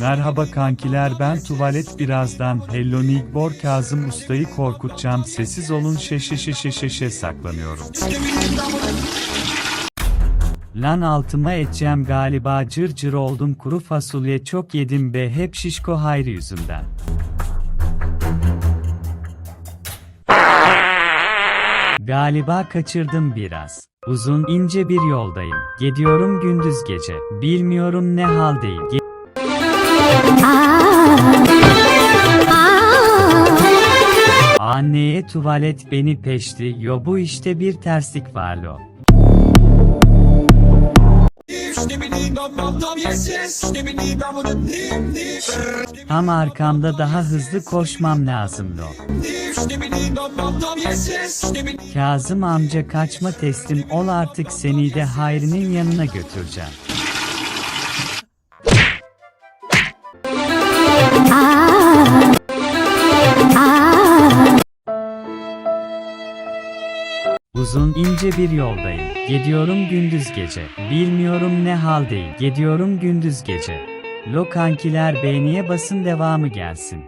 Merhaba kankiler ben Tuvalet birazdan Hello Nigbor Kazım Usta'yı korkutacağım sessiz olun şeşe şeşe şeşe saklanıyorum. Lan altıma edeceğim galiba cır cır oldum kuru fasulye çok yedim be hep şişko Hayri yüzünden. Galiba kaçırdım biraz. Uzun ince bir yoldayım. Gidiyorum gündüz gece. Bilmiyorum ne haldeyim. Anneye tuvalet beni peşti. Yo bu işte bir terslik var lo. Tam arkamda daha hızlı koşmam lazım lo. Kazım amca kaçma teslim ol artık seni de Hayri'nin yanına götüreceğim. Uzun ince bir yoldayım. Gidiyorum gündüz gece. Bilmiyorum ne haldeyim. Gidiyorum gündüz gece. Lo kankiler beğeniye basın devamı gelsin.